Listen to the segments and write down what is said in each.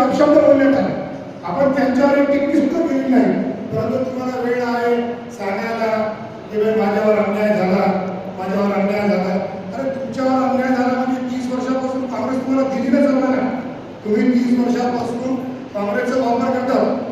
अपशब्द बोलण्यात आले आपण त्यांच्यावर एक टिप्पणी सुद्धा केली नाही. परंतु तुम्हाला वेळ आहे सांगायला की भाई माझ्यावर अन्याय झाला माझ्यावर अन्याय झाला. अरे तुमच्यावर अन्याय झाला म्हणजे तीस वर्षापासून काँग्रेस तुम्हाला दिली नाही चालणार आहे. तुम्ही तीस वर्षापासून काँग्रेसचा वापर करतात.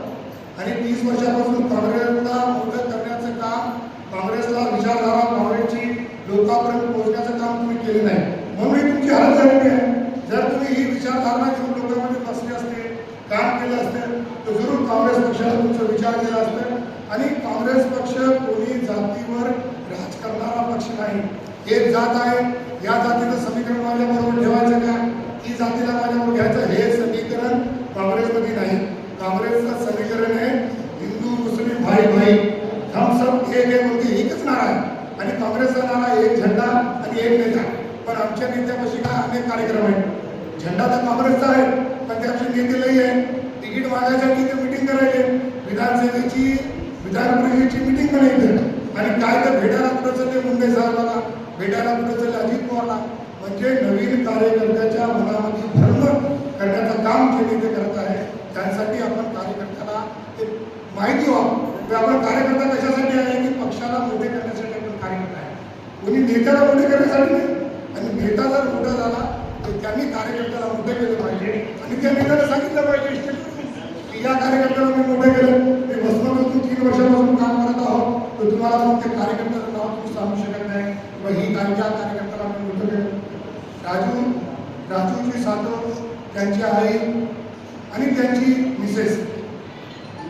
आणि तीस वर्षापासून काँग्रेसला मोठं करण्याचं काम काँग्रेसला विचारधारा काँग्रेसची लोकांपर्यंत पोहोचण्याचं काम तुम्ही केले नाही म्हणून ही तुमची हालत झालेली आहे जर तुम्ही ही विचारधारणा घेऊन लोकांमध्ये बसले असते काम केलं असतं तर जरूर काँग्रेस पक्षाला तुमचा विचार केला असतं. आणि काँग्रेस पक्ष कोणी जातीवर राज करणारा पक्ष नाही. एक जात आहे या जातीचं समीकरण माझ्याबरोबर ठेवायचं काय ती जातीला माझ्याबरोबर घ्यायचं हे समीकरण काँग्रेसमध्ये नाही. काँग्रेसचं समीकरण आहे हिंदू मुस्लिम भाई भाई. हम सब एक आहे एकच नारा आहे. आणि काँग्रेसचा नारा एक झेंडा आणि एक नेता. पण आमच्या नेत्यापाशी काय अनेक कार्यक्रम आहेत. झेंडा तर काँग्रेसचा आहे पण ते नेते लई आहे तिकीट मागायसाठी ते मिटिंग करायचे. विधानसभेची विधान परिषदेची मिटिंग करायचे. आणि काय तर भेटायला कुठं चालले मुंबई साहेबाला भेटायला कुठं चालले अजित पवारला म्हणजे नवीन कार्यकर्त्याच्या मनामध्ये धर्म करण्याचं काम जे नेते करत आहे त्यासाठी आपण कार्यकर्त्याला ते माहिती व्हावं. आपण कार्यकर्ता कशासाठी आहे की पक्षाला मोठे करण्यासाठी आपण कार्यकर्ता आहे? कोणी नेत्याला मोठे करण्यासाठी नाही. आणि नेता जर मोठा झाला तर त्यांनी कार्यकर्त्याला मोठे केले पाहिजे. आणि त्या नेत्याला सांगितलं पाहिजे या कार्यकर्त्याला मी मोठे केलं. मी वसमतून तीन वर्षापासून काम करत आहोत. तर तुम्हाला मग त्या कार्यकर्त्याचं नाव तुम्ही सांगू शकत नाही. मग ही त्यांच्या कार्यकर्त्याला मी मोठं केलं. राजू राजूची सातव त्यांची आई आणि त्यांची मिसेस.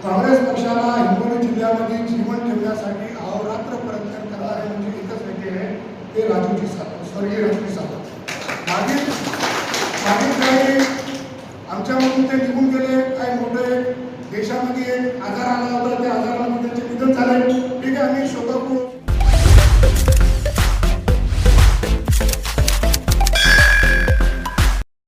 काँग्रेस पक्षाला हिंगोली जिल्ह्यामध्ये जीवन ठेवण्यासाठी अहोरात्र प्रयत्न करणारे म्हणजे एकच व्यक्ती आहे. ते राजूची सातव स्वर्गीय राजूची सातव. मागील मागील काही आमच्यामधून ते निघून देशामध्ये एक आजार आला होता त्या आजारामध्ये